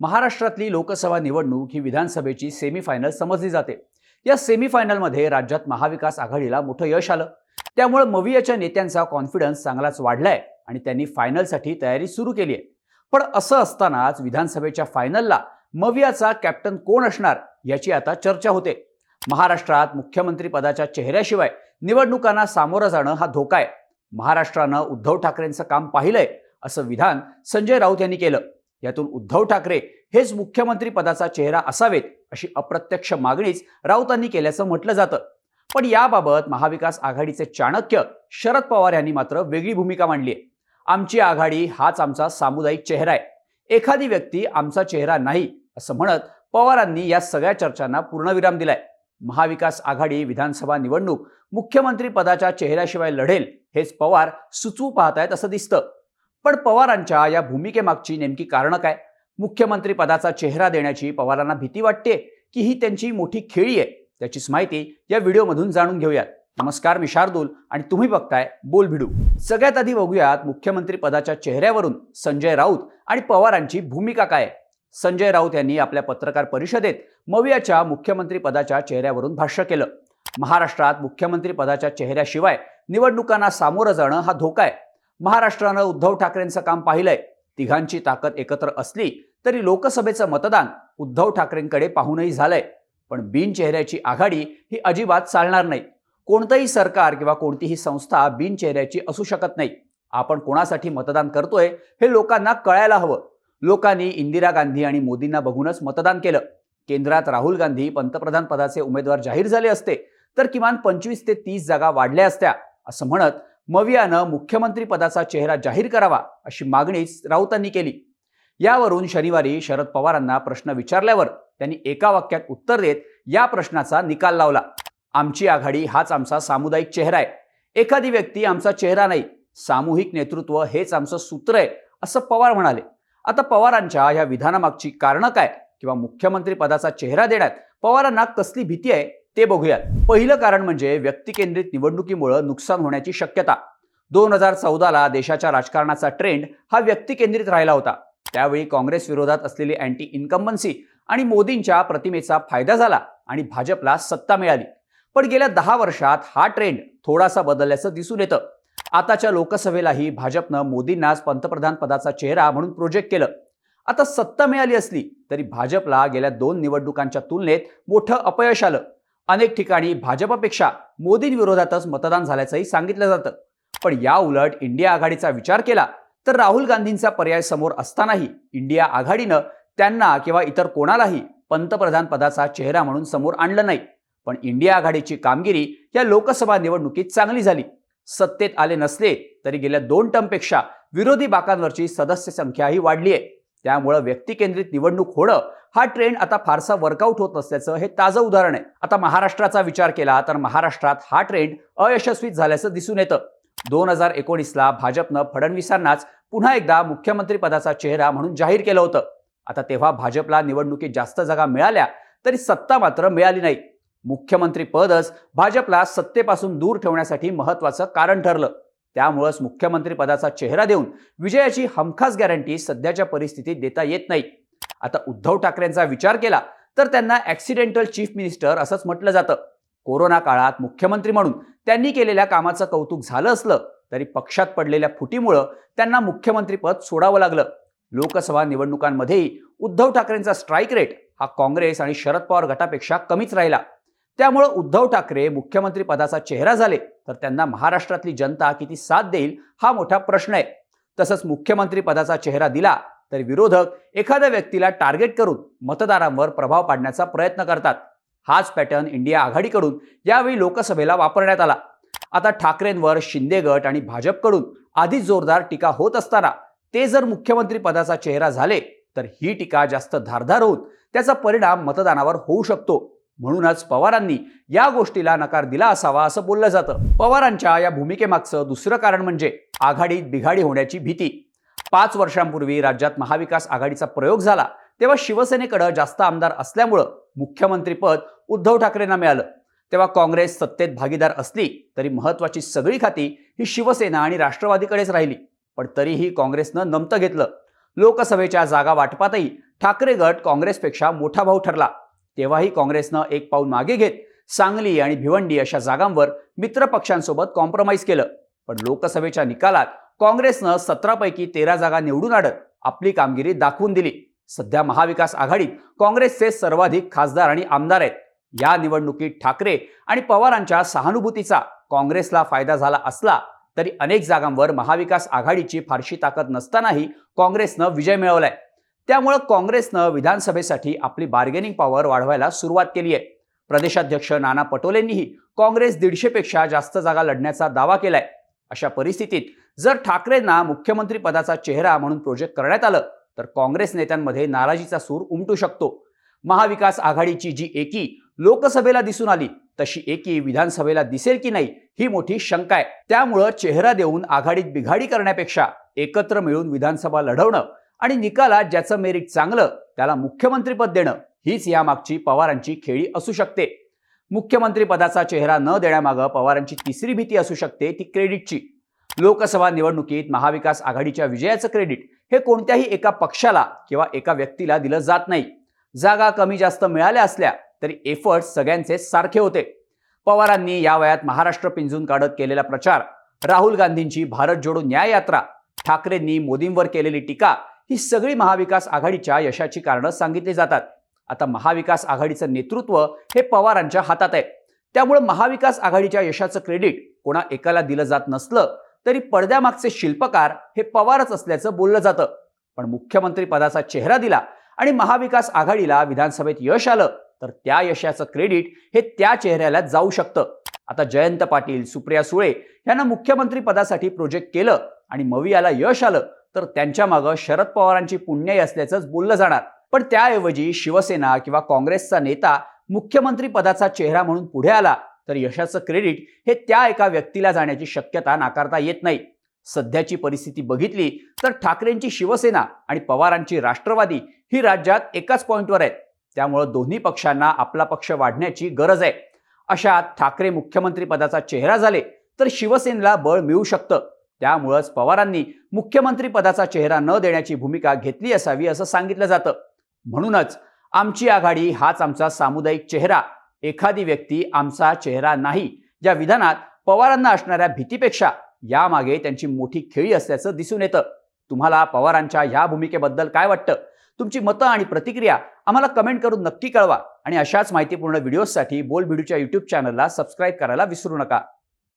महाराष्ट्रातली लोकसभा निवडणूक ही विधानसभेची सेमीफायनल समजली जाते. या सेमीफायनलमध्ये राज्यात महाविकास आघाडीला मोठं यश आलं. त्यामुळे मवियाच्या नेत्यांचा कॉन्फिडन्स चांगलाच वाढलाय आणि त्यांनी फायनलसाठी तयारी सुरू केली आहे. पण असं असतानाच विधानसभेच्या फायनलला मवियाचा कॅप्टन कोण असणार याची आता चर्चा होते. महाराष्ट्रात मुख्यमंत्री पदाच्या चेहऱ्याशिवाय निवडणुकांना सामोरं जाणं हा धोका आहे. महाराष्ट्रानं उद्धव ठाकरेंचं काम पाहिलंय असं विधान संजय राऊत यांनी केलं. यातून उद्धव ठाकरे हेच मुख्यमंत्री पदाचा चेहरा असावेत अशी अप्रत्यक्ष मागणीच राऊतांनी केल्याचं म्हटलं जातं. पण याबाबत महाविकास आघाडीचे चाणक्य शरद पवार यांनी मात्र वेगळी भूमिका मांडली आहे. आमची आघाडी हाच आमचा सामुदायिक चेहरा आहे. एखादी व्यक्ती आमचा चेहरा नाही असं म्हणत पवारांनी या सगळ्या चर्चांना पूर्णविराम दिलाय. महाविकास आघाडी विधानसभा निवडणूक मुख्यमंत्री पदाच्या चेहऱ्याशिवाय लढेल हेच पवार सुचवू पाहतायत असं दिसतं. पण पवारांच्या या भूमिकेमागची नेमकी कारणं काय? मुख्यमंत्री पदाचा चेहरा देण्याची पवारांना भीती वाटते की ही त्यांची मोठी खेळी आहे? त्याचीच माहिती या व्हिडिओमधून जाणून घेऊयात. नमस्कार मी शार्दूल आणि तुम्ही बघताय बोल भिडू. सगळ्यात आधी बघूयात मुख्यमंत्री पदाच्या चेहऱ्यावरून संजय राऊत आणि पवारांची भूमिका काय आहे? संजय राऊत यांनी आपल्या पत्रकार परिषदेत मवियाच्या मुख्यमंत्री पदाच्या चेहऱ्यावरून भाष्य केलं. महाराष्ट्रात मुख्यमंत्री पदाच्या चेहऱ्याशिवाय निवडणुकांना सामोरं जाणं हा धोका आहे. महाराष्ट्रानं उद्धव ठाकरेंचं काम पाहिलंय. तिघांची ताकद एकत्र असली तरी लोकसभेचं मतदान उद्धव ठाकरेंकडे पाहूनही झालंय. पण बिनचेहऱ्याची आघाडी ही अजिबात चालणार नाही. कोणतंही सरकार किंवा कोणतीही संस्था बिनचेहऱ्याची असू शकत नाही. आपण कोणासाठी मतदान करतोय हे लोकांना कळायला हवं. लोकांनी इंदिरा गांधी आणि मोदींना बघूनच मतदान केलं. केंद्रात राहुल गांधी पंतप्रधान पदाचे उमेदवार जाहीर झाले असते तर किमान पंचवीस ते तीस जागा वाढल्या असत्या असं म्हणत मवियानं मुख्यमंत्री पदाचा चेहरा जाहीर करावा अशी मागणी राऊतांनी केली. यावरून शनिवारी शरद पवारांना प्रश्न विचारल्यावर त्यांनी एका वाक्यात उत्तर देत या प्रश्नाचा निकाल लावला. आमची आघाडी हाच आमचा सामुदायिक चेहरा आहे. एखादी व्यक्ती आमचा चेहरा नाही सामूहिक नेतृत्व हेच आमचं सूत्र आहे असं पवार म्हणाले. आता पवारांच्या या विधानामागची कारणं काय किंवा मुख्यमंत्री पदाचा चेहरा देण्यात पवारांना कसली भीती आहे? ते बघूयात. पहिलं कारण म्हणजे व्यक्तिकेंद्रित निवडणुकीमुळं नुकसान होण्याची शक्यता. दोन हजार चौदाला देशाच्या राजकारणाचा ट्रेंड हा व्यक्तिकेंद्रित राहिला होता. त्यावेळी काँग्रेस विरोधात असलेली अँटी इन्कम्बन्सी आणि मोदींच्या प्रतिमेचा फायदा झाला आणि भाजपला सत्ता मिळाली. पण गेल्या दहा वर्षात हा ट्रेंड थोडासा बदलल्याचं दिसून येतं. आताच्या लोकसभेलाही भाजपनं मोदींनाच पंतप्रधान पदाचा चेहरा म्हणून प्रोजेक्ट केलं. आता सत्ता मिळाली असली तरी भाजपला गेल्या दोन निवडणुकांच्या तुलनेत मोठं अपयश आलं. अनेक ठिकाणी भाजपपेक्षा मोदींविरोधातच मतदान झाल्याचंही सांगितलं जातं. पण या उलट इंडिया आघाडीचा विचार केला तर राहुल गांधींचा पर्याय समोर असतानाही इंडिया आघाडीनं त्यांना किंवा इतर कोणालाही पंतप्रधान पदाचा चेहरा म्हणून समोर आणलं नाही. पण इंडिया आघाडीची कामगिरी या लोकसभा निवडणुकीत चांगली झाली. सत्तेत आले नसले तरी गेल्या दोन टर्मपेक्षा विरोधी बाकांवरची सदस्य संख्याही वाढली आहे त्यामुळं व्यक्तिकेंद्रित निवडणूक होणं हा ट्रेंड आता फारसा वर्कआउट होत नसल्याचं हे ताजं उदाहरण आहे. आता महाराष्ट्राचा विचार केला तर महाराष्ट्रात हा ट्रेंड अयशस्वी झाल्याचं दिसून येतं. दोन हजार एकोणीसला भाजपनं फडणवीसांनाच पुन्हा एकदा मुख्यमंत्री पदाचा चेहरा म्हणून जाहीर केलं होतं. आता तेव्हा भाजपला निवडणुकीत जास्त जागा मिळाल्या तरी सत्ता मात्र मिळाली नाही. मुख्यमंत्री पदच भाजपला सत्तेपासून दूर ठेवण्यासाठी महत्वाचं कारण ठरलं. त्यामुळंच मुख्यमंत्रीपदाचा चेहरा देऊन विजयाची हमखास गॅरंटी सध्याच्या परिस्थितीत देता येत नाही. आता उद्धव ठाकरेंचा विचार केला तर त्यांना ॲक्सिडेंटल चीफ मिनिस्टर असंच म्हटलं जातं. कोरोना काळात मुख्यमंत्री म्हणून त्यांनी केलेल्या कामाचं कौतुक झालं असलं तरी पक्षात पडलेल्या फुटीमुळं त्यांना मुख्यमंत्रीपद सोडावं लागलं. लोकसभा निवडणुकांमध्येही उद्धव ठाकरेंचा स्ट्राईक रेट हा काँग्रेस आणि शरद पवार गटापेक्षा कमीच राहिला. त्यामुळं उद्धव ठाकरे मुख्यमंत्रीपदाचा चेहरा झाले. तर त्यांना महाराष्ट्रातली जनता किती साथ देईल हा मोठा प्रश्न आहे. तसंच मुख्यमंत्री पदाचा चेहरा दिला तर विरोधक एखाद्या व्यक्तीला टार्गेट करून मतदारांवर प्रभाव पाडण्याचा प्रयत्न करतात. हाच पॅटर्न इंडिया आघाडीकडून यावेळी लोकसभेला वापरण्यात आला. आता ठाकरेंवर शिंदे गट आणि भाजपकडून आधीच जोरदार टीका होत असताना ते जर मुख्यमंत्री पदाचा चेहरा झाले तर ही टीका जास्त धारधार होऊन त्याचा परिणाम मतदानावर होऊ शकतो. म्हणूनच पवारांनी या गोष्टीला नकार दिला असावा असं बोललं जातं. पवारांच्या या भूमिकेमागचं दुसरं कारण म्हणजे आघाडीत बिघाडी होण्याची भीती. पाच वर्षांपूर्वी राज्यात महाविकास आघाडीचा प्रयोग झाला तेव्हा शिवसेनेकडं जास्त आमदार असल्यामुळं मुख्यमंत्रीपद उद्धव ठाकरेंना मिळालं. तेव्हा काँग्रेस सत्तेत भागीदार असली तरी महत्वाची सगळी खाती ही शिवसेना आणि राष्ट्रवादीकडेच राहिली पण तरीही काँग्रेसनं नमतं घेतलं. लोकसभेच्या जागा वाटपातही ठाकरे गट काँग्रेसपेक्षा मोठा भाऊ ठरला. तेव्हाही काँग्रेसनं एक पाऊल मागे घेत सांगली आणि भिवंडी अशा जागांवर मित्र पक्षांसोबत कॉम्प्रोमाइज केलं. पण लोकसभेच्या निकालात काँग्रेसनं सतरापैकी तेरा जागा निवडून आणत आपली कामगिरी दाखवून दिली. सध्या महाविकास आघाडीत काँग्रेसचे सर्वाधिक खासदार आणि आमदार आहेत. या निवडणुकीत ठाकरे आणि पवारांच्या सहानुभूतीचा काँग्रेसला फायदा झाला असला तरी अनेक जागांवर महाविकास आघाडीची फारशी ताकद नसतानाही काँग्रेसनं विजय मिळवलाय. त्यामुळं काँग्रेसनं विधानसभेसाठी आपली बार्गेनिंग पॉवर वाढवायला सुरुवात केली आहे. प्रदेशाध्यक्ष नाना पटोलेंनीही काँग्रेस दीडशेपेक्षा जास्त जागा लढण्याचा दावा केलाय. अशा परिस्थितीत जर ठाकरेंना मुख्यमंत्री पदाचा चेहरा म्हणून प्रोजेक्ट करण्यात आलं तर काँग्रेस नेत्यांमध्ये नाराजीचा सूर उमटू शकतो. महाविकास आघाडीची जी एकी लोकसभेला दिसून आली तशी एकी विधानसभेला दिसेल की नाही ही मोठी शंका आहे. त्यामुळं चेहरा देऊन आघाडीत बिघाडी करण्यापेक्षा एकत्र मिळून विधानसभा लढवणं आणि निकालात ज्याचं मेरिट चांगलं त्याला मुख्यमंत्रीपद देणं हीच यामागची पवारांची खेळी असू शकते. मुख्यमंत्रीपदाचा चेहरा न देण्यामागं पवारांची तिसरी भीती असू शकते ती क्रेडिटची. लोकसभा निवडणुकीत महाविकास आघाडीच्या विजयाचं क्रेडिट हे कोणत्याही एका पक्षाला किंवा एका व्यक्तीला दिलं जात नाही. जागा कमी जास्त मिळाल्या असल्या तरी एफर्ट्स सगळ्यांचे सारखे होते. पवारांनी या वयात महाराष्ट्र पिंजून काढत केलेला प्रचार राहुल गांधींची भारत जोडो न्याय यात्रा ठाकरेंनी मोदींवर केलेली टीका ही सगळी महाविकास आघाडीच्या यशाची कारणं सांगितली जातात. आता महाविकास आघाडीचं नेतृत्व हे पवारांच्या हातात आहे. त्यामुळे महाविकास आघाडीच्या यशाचं क्रेडिट कोणा एकाला दिलं जात नसलं तरी पडद्यामागचे शिल्पकार हे पवारच असल्याचं बोललं जातं. पण मुख्यमंत्री पदाचा चेहरा दिला आणि महाविकास आघाडीला विधानसभेत यश आलं तर त्या यशाचं क्रेडिट हे त्या चेहऱ्याला जाऊ शकतं. आता जयंत पाटील सुप्रिया सुळे यांना मुख्यमंत्री पदासाठी प्रोजेक्ट केलं आणि मवियाला यश आलं तर त्यांच्या मागं शरद पवारांची पुण्याई असल्याचंच बोललं जाणार. पण त्याऐवजी शिवसेना किंवा काँग्रेसचा नेता मुख्यमंत्री पदाचा चेहरा म्हणून पुढे आला तर यशाचं क्रेडिट हे त्या एका व्यक्तीला जाण्याची शक्यता नाकारता येत नाही. सध्याची परिस्थिती बघितली तर ठाकरेंची शिवसेना आणि पवारांची राष्ट्रवादी ही राज्यात एकाच पॉईंटवर आहेत. त्यामुळं दोन्ही पक्षांना आपला पक्ष वाढण्याची गरज आहे. अशा ठाकरे मुख्यमंत्री पदाचा चेहरा झाले तर शिवसेनेला बळ मिळू शकतं. त्यामुळंच पवारांनी मुख्यमंत्री पदाचा चेहरा न देण्याची भूमिका घेतली असावी असं सांगितलं जातं. म्हणूनच आमची आघाडी हाच आमचा सामुदायिक चेहरा. एखादी व्यक्ती आमचा चेहरा नाही या विधानात पवारांना असणाऱ्या भीतीपेक्षा यामागे त्यांची मोठी खेळी असल्याचं दिसून येतं. तुम्हाला पवारांच्या ह्या भूमिकेबद्दल काय वाटतं? तुमची मतं आणि प्रतिक्रिया आम्हाला कमेंट करून नक्की कळवा. आणि अशाच माहितीपूर्ण व्हिडिओजसाठी बोल व्हिडिओच्या यूट्यूब चॅनलला सबस्क्राईब करायला विसरू नका.